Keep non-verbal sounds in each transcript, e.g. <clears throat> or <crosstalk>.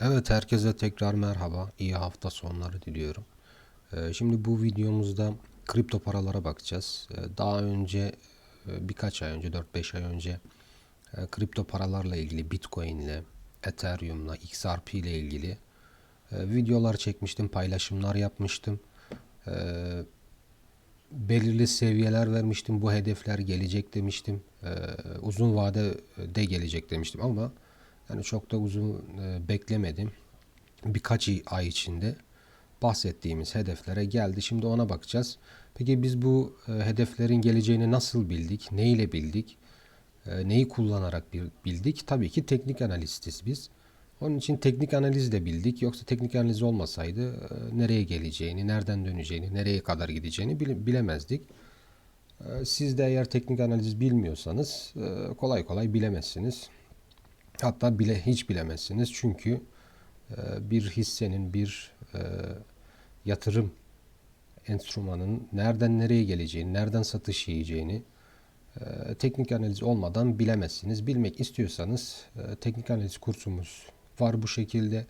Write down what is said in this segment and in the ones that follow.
Evet herkese tekrar merhaba. İyi hafta sonları diliyorum. Ee, Şimdi bu videomuzda kripto paralara bakacağız. Ee, Daha önce e, birkaç ay önce 4-5 ay önce e, kripto paralarla ilgili Bitcoin ile Ethereum'la XRP ile ilgili e, videolar çekmiştim, paylaşımlar yapmıştım. Ee, belirli seviyeler vermiştim. Bu hedefler gelecek demiştim. Uzun vade de gelecek demiştim ama yani çok da uzun e, beklemedim. Birkaç ay içinde bahsettiğimiz hedeflere geldi. Şimdi ona bakacağız. Peki biz bu e, hedeflerin geleceğini nasıl bildik? Ne ile bildik? E, neyi kullanarak bil- bildik? Tabii ki teknik analistiz biz. Onun için teknik analiz de bildik. Yoksa teknik analiz olmasaydı e, nereye geleceğini, nereden döneceğini, nereye kadar gideceğini bile- bilemezdik. E, Siz de eğer teknik analiz bilmiyorsanız e, kolay kolay bilemezsiniz. Hatta bile hiç bilemezsiniz. Çünkü e, bir hissenin, bir e, yatırım enstrümanının nereden nereye geleceğini, nereden satış yiyeceğini e, teknik analiz olmadan bilemezsiniz. Bilmek istiyorsanız teknik analiz kursumuz var bu şekilde.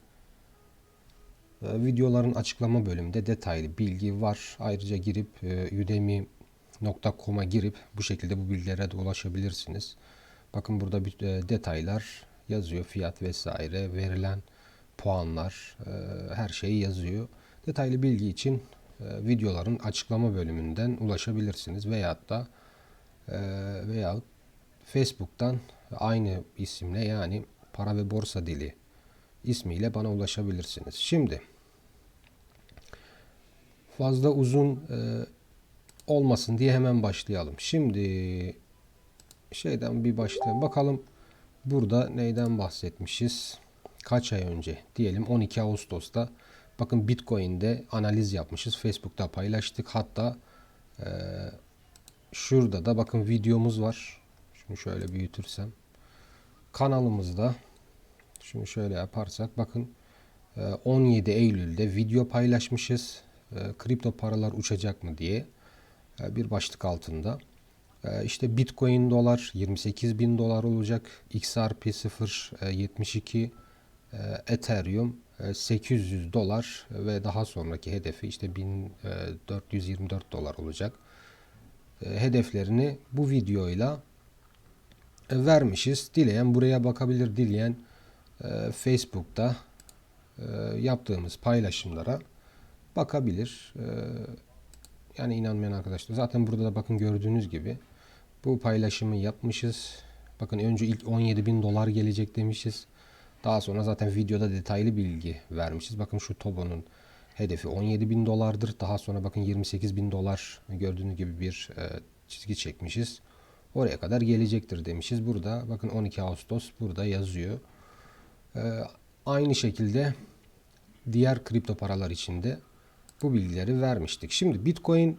Videoların açıklama bölümünde detaylı bilgi var. Ayrıca girip udemy.com'a girip bu şekilde bu bilgilere de ulaşabilirsiniz. Bakın burada detaylar yazıyor. Fiyat vesaire, verilen puanlar, e, her şey yazıyor. Detaylı bilgi için e, videoların açıklama bölümünden ulaşabilirsiniz veyahut da e, veyahut Facebook'tan aynı isimle yani para ve borsa dili ismiyle bana ulaşabilirsiniz. Şimdi fazla uzun e, olmasın diye hemen başlayalım. Şimdi şeyden bir başlayalım. Bakalım burada neyden bahsetmişiz? Kaç ay önce? Diyelim 12 Ağustos'ta. Bakın Bitcoin'de analiz yapmışız. Facebook'ta paylaştık. Hatta e, şurada da bakın videomuz var. Şunu şöyle büyütürsem. Kanalımızda şunu şöyle yaparsak bakın e, 17 Eylül'de video paylaşmışız. E, Kripto paralar uçacak mı diye e, bir başlık altında. E, İşte Bitcoin dolar 28 bin dolar olacak. XRP 0.72 e, Ethereum e, 800 dolar ve daha sonraki hedefi işte 1424 dolar olacak. E, Hedeflerini bu videoyla e, vermişiz. Dileyen buraya bakabilir. Dileyen e, Facebook'ta e, yaptığımız paylaşımlara bakabilir. E, yani inanmayan arkadaşlar. Zaten burada da bakın gördüğünüz gibi bu paylaşımı yapmışız. Bakın önce ilk 17 bin dolar gelecek demişiz. Daha sonra zaten videoda detaylı bilgi vermişiz. Bakın şu Tobo'nun hedefi 17 bin dolardır. Daha sonra bakın 28 bin dolar gördüğünüz gibi bir e, çizgi çekmişiz. Oraya kadar gelecektir demişiz. Burada bakın 12 Ağustos burada yazıyor. E, aynı şekilde diğer kripto paralar için de bu bilgileri vermiştik. Şimdi Bitcoin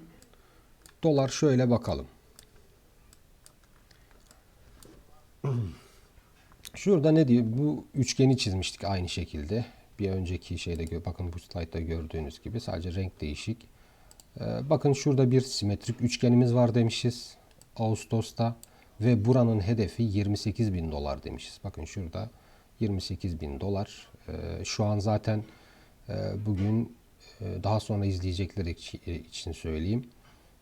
dolar şöyle bakalım. <clears throat> Şurada ne diyor? Bu üçgeni çizmiştik aynı şekilde. Bir önceki şeyde bakın bu slaytta gördüğünüz gibi sadece renk değişik. Ee, bakın şurada bir simetrik üçgenimiz var demişiz Ağustos'ta ve buranın hedefi 28 bin dolar demişiz. Bakın şurada 28 bin dolar. Ee, şu an zaten e, bugün e, daha sonra izleyecekler için- için söyleyeyim.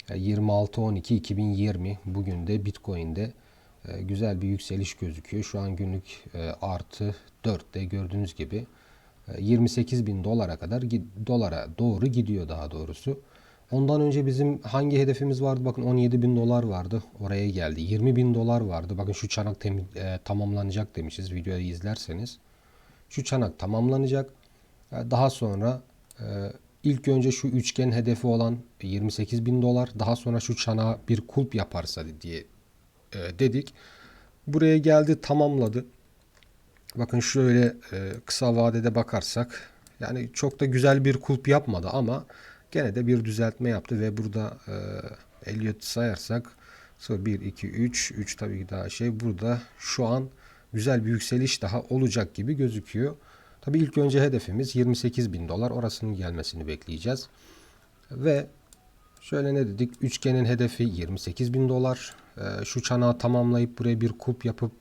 26-12-2020 bugün de Bitcoin'de e, güzel bir yükseliş gözüküyor. Şu an günlük e, artı 4'te gördüğünüz gibi e, 28 bin dolara kadar dolara doğru gidiyor daha doğrusu. Ondan önce bizim hangi hedefimiz vardı? Bakın 17 bin dolar vardı. Oraya geldi. 20 bin dolar vardı. Bakın şu çanak temi- e, tamamlanacak demişiz videoyu izlerseniz. Şu çanak tamamlanacak. E, Daha sonra e, ilk önce şu üçgen hedefi olan 28 bin dolar. Daha sonra şu çanağa bir kulp yaparsa diye e, dedik. Buraya geldi tamamladı. Bakın şöyle e, kısa vadede bakarsak yani çok da güzel bir kulp yapmadı ama gene de bir düzeltme yaptı ve burada e, Elliot sayarsak 0, 1, 2, 3, 3 tabii ki daha şey burada şu an güzel bir yükseliş daha olacak gibi gözüküyor. Tabii ilk önce hedefimiz 28 bin dolar orasının gelmesini bekleyeceğiz. Ve Şöyle ne dedik? Üçgenin hedefi 28 bin dolar. Ee, şu çanağı tamamlayıp buraya bir kulp yapıp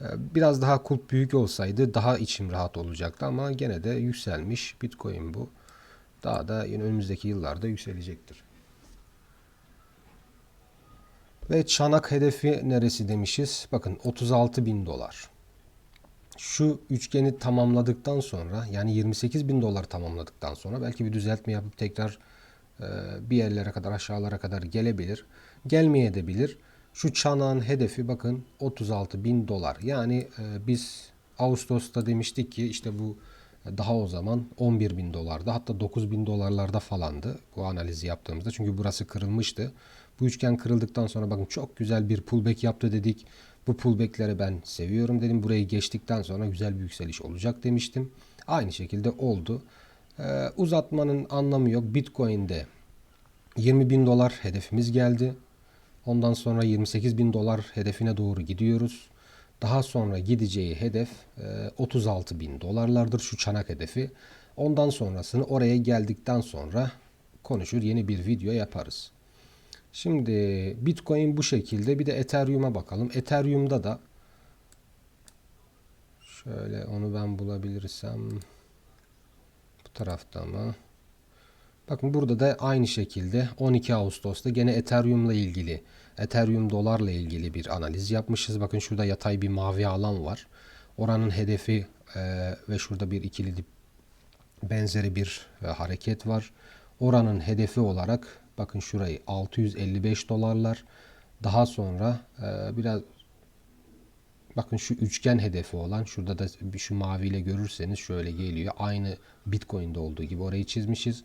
E, biraz daha kulp büyük olsaydı daha içim rahat olacaktı ama gene de yükselmiş. Bitcoin bu. Daha da önümüzdeki yıllarda yükselecektir. Ve çanak hedefi neresi demişiz? Bakın 36 bin dolar. Şu üçgeni tamamladıktan sonra yani 28 bin dolar tamamladıktan sonra belki bir düzeltme yapıp tekrar bir yerlere kadar aşağılara kadar gelebilir. Gelmeye de bilir. Şu çanağın hedefi bakın 36 bin dolar. Yani e, biz Ağustos'ta demiştik ki işte bu daha o zaman 11 bin dolarda hatta 9 bin dolarlarda falandı bu analizi yaptığımızda. Çünkü burası kırılmıştı. Bu üçgen kırıldıktan sonra bakın çok güzel bir pullback yaptı dedik. Bu pullback'leri ben seviyorum dedim. Burayı geçtikten sonra güzel bir yükseliş olacak demiştim. Aynı şekilde oldu. Ee, uzatmanın anlamı yok. Bitcoin'de 20 bin dolar hedefimiz geldi. Ondan sonra 28 bin dolar hedefine doğru gidiyoruz. Daha sonra gideceği hedef 36 e, bin dolarlardır şu çanak hedefi. Ondan sonrasını oraya geldikten sonra konuşur yeni bir video yaparız. Şimdi Bitcoin bu şekilde bir de Ethereum'a bakalım. Ethereum'da da şöyle onu ben bulabilirsem bu tarafta mı? Bakın burada da aynı şekilde 12 Ağustos'ta gene Ethereum'la ilgili Ethereum dolarla ilgili bir analiz yapmışız. Bakın şurada yatay bir mavi alan var. Oranın hedefi e, ve şurada bir ikili dip benzeri bir e, hareket var. Oranın hedefi olarak bakın şurayı 655 dolarlar. Daha sonra e, biraz bakın şu üçgen hedefi olan şurada da şu maviyle görürseniz şöyle geliyor. Aynı Bitcoin'de olduğu gibi orayı çizmişiz.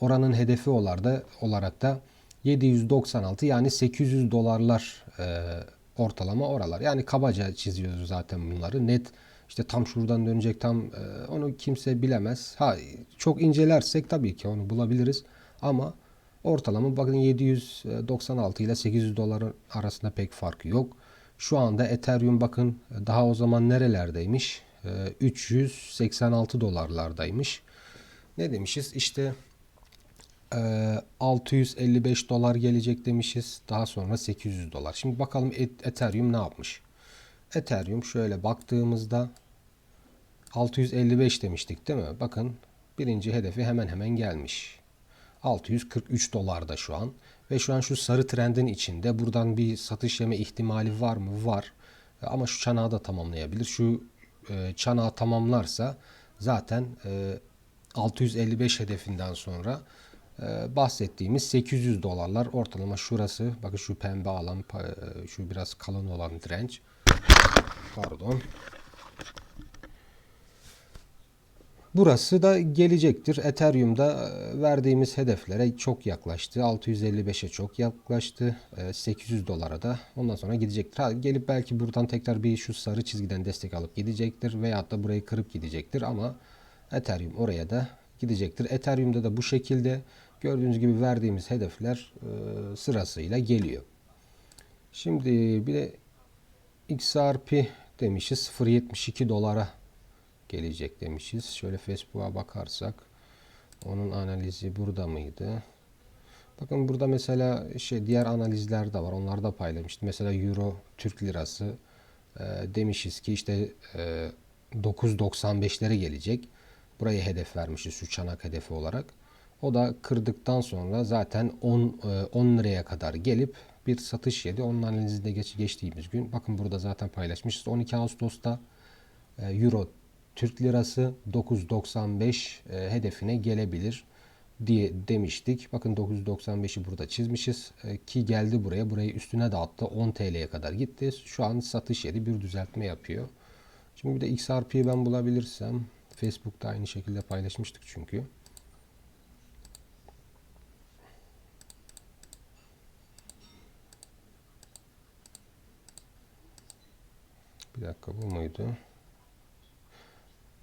Oranın hedefi olarak da, olarak da 796 yani 800 dolarlar e, ortalama oralar. Yani kabaca çiziyoruz zaten bunları. Net işte tam şuradan dönecek tam e, onu kimse bilemez. Ha çok incelersek tabii ki onu bulabiliriz. Ama ortalama bakın 796 ile 800 doların arasında pek fark yok. Şu anda Ethereum bakın daha o zaman nerelerdeymiş? E, 386 dolarlardaymış. Ne demişiz? İşte 655 dolar gelecek demişiz. Daha sonra 800 dolar. Şimdi bakalım Ethereum ne yapmış? Ethereum şöyle baktığımızda 655 demiştik değil mi? Bakın birinci hedefi hemen hemen gelmiş. 643 dolarda şu an. Ve şu an şu sarı trendin içinde. Buradan bir satış yeme ihtimali var mı? Var. Ama şu çanağı da tamamlayabilir. Şu e, çanağı tamamlarsa zaten e, 655 hedefinden sonra ee, bahsettiğimiz 800 dolarlar ortalama şurası. Bakın şu pembe alan e, şu biraz kalın olan direnç. Pardon. Burası da gelecektir. Ethereum'da e, verdiğimiz hedeflere çok yaklaştı. 655'e çok yaklaştı. 800 e, dolara da ondan sonra gidecektir. Ha, gelip belki buradan tekrar bir şu sarı çizgiden destek alıp gidecektir. Veyahut da burayı kırıp gidecektir. Ama Ethereum oraya da gidecektir. Ethereum'da da bu şekilde Gördüğünüz gibi verdiğimiz hedefler e, sırasıyla geliyor. Şimdi bir de XRP demişiz 0.72 dolara gelecek demişiz. Şöyle Facebook'a bakarsak onun analizi burada mıydı? Bakın burada mesela şey diğer analizler de var. Onları da paylaşmıştım. Mesela Euro Türk Lirası e, demişiz ki işte e, 9.95'lere gelecek. Burayı hedef vermişiz şu çanak hedefi olarak. O da kırdıktan sonra zaten 10 10 e, liraya kadar gelip bir satış yedi. Onun analizinde geç, geçtiğimiz gün. Bakın burada zaten paylaşmışız. 12 Ağustos'ta e, Euro Türk Lirası 9.95 e, hedefine gelebilir diye demiştik. Bakın 995'i burada çizmişiz ki geldi buraya. Burayı üstüne de attı. 10 TL'ye kadar gitti. Şu an satış yeri bir düzeltme yapıyor. Şimdi bir de XRP'yi ben bulabilirsem Facebook'ta aynı şekilde paylaşmıştık çünkü. Bir dakika bu muydu?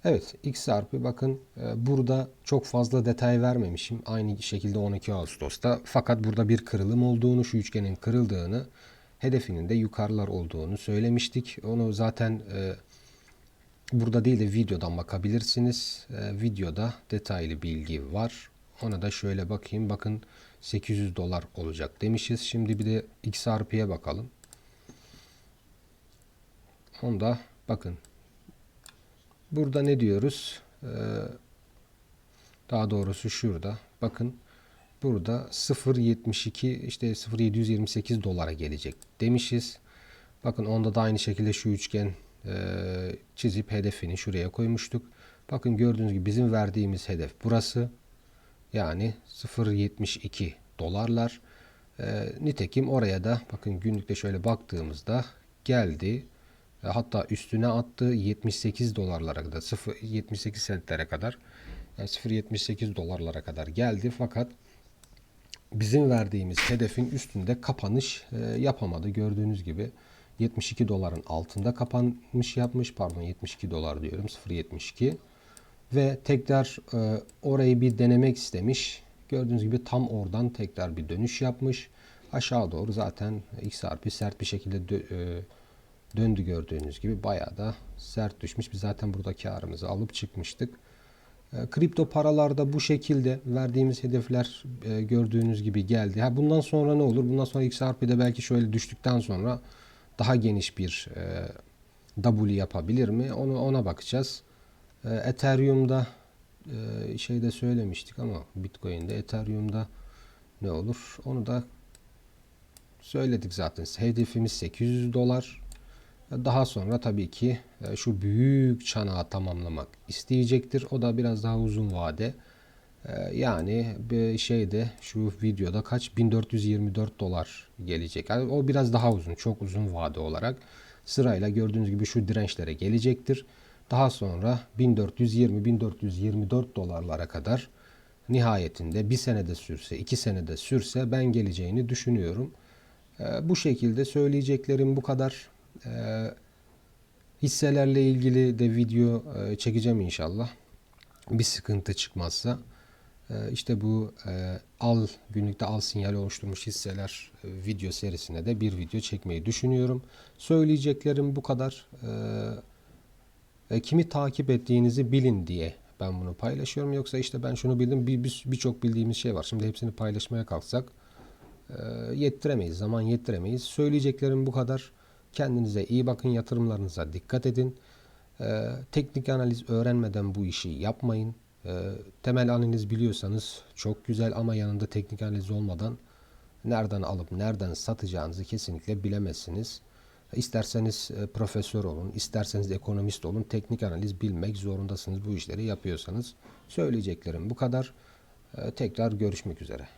Evet XRP bakın e, burada çok fazla detay vermemişim. Aynı şekilde 12 Ağustos'ta. Fakat burada bir kırılım olduğunu, şu üçgenin kırıldığını, hedefinin de yukarılar olduğunu söylemiştik. Onu zaten e, burada değil de videodan bakabilirsiniz. E, videoda detaylı bilgi var. Ona da şöyle bakayım. Bakın 800 dolar olacak demişiz. Şimdi bir de XRP'ye bakalım. onda bakın. Burada ne diyoruz? Ee, daha doğrusu şurada. Bakın burada 0.72 işte 0.728 dolara gelecek demişiz. Bakın onda da aynı şekilde şu üçgen e, çizip hedefini şuraya koymuştuk. Bakın gördüğünüz gibi bizim verdiğimiz hedef burası. Yani 0.72 dolarlar. E, nitekim oraya da bakın günlükte şöyle baktığımızda geldi. E, hatta üstüne attı 78 dolarlara kadar 0 78 sentlere kadar. Yani 0.78 dolarlara kadar geldi fakat bizim verdiğimiz hedefin üstünde kapanış e, yapamadı. Gördüğünüz gibi 72 doların altında kapanmış yapmış pardon 72 dolar diyorum 0.72 ve tekrar e, orayı bir denemek istemiş. Gördüğünüz gibi tam oradan tekrar bir dönüş yapmış. Aşağı doğru zaten XRP sert bir şekilde e, döndü gördüğünüz gibi bayağı da sert düşmüş biz zaten burada karımızı alıp çıkmıştık e, Kripto paralarda bu şekilde verdiğimiz hedefler e, gördüğünüz gibi geldi. Ha bundan sonra ne olur? Bundan sonra XRP'de belki şöyle düştükten sonra daha geniş bir e, W yapabilir mi? Onu ona bakacağız. E, Ethereum'da e, şeyde söylemiştik ama Bitcoin'de Ethereum'da ne olur? Onu da söyledik zaten. Hedefimiz 800 dolar. Daha sonra tabii ki e, şu büyük çanağı tamamlamak isteyecektir. O da biraz daha uzun vade. E, Yani bir şeyde şu videoda kaç 1424 dolar gelecek. Yani o biraz daha uzun, çok uzun vade olarak sırayla gördüğünüz gibi şu dirençlere gelecektir. Daha sonra 1420-1424 dolarlara kadar nihayetinde bir senede sürse, iki senede sürse ben geleceğini düşünüyorum. E, Bu şekilde söyleyeceklerim bu kadar. E, Hisselerle ilgili de video e, çekeceğim inşallah. Bir sıkıntı çıkmazsa. E, işte bu e, al günlükte al sinyali oluşturmuş hisseler e, video serisine de bir video çekmeyi düşünüyorum. Söyleyeceklerim bu kadar. E, e, kimi takip ettiğinizi bilin diye ben bunu paylaşıyorum. Yoksa işte ben şunu bildim bir bir- birçok bildiğimiz şey var. Şimdi hepsini paylaşmaya kalksak e, yettiremeyiz. Zaman yettiremeyiz. Söyleyeceklerim bu kadar. Kendinize iyi bakın. Yatırımlarınıza dikkat edin. E, teknik analiz öğrenmeden bu işi yapmayın. E, temel analiz biliyorsanız çok güzel ama yanında teknik analiz olmadan nereden alıp nereden satacağınızı kesinlikle bilemezsiniz. İsterseniz e, profesör olun, isterseniz ekonomist olun, teknik analiz bilmek zorundasınız bu işleri yapıyorsanız. Söyleyeceklerim bu kadar. E, tekrar görüşmek üzere.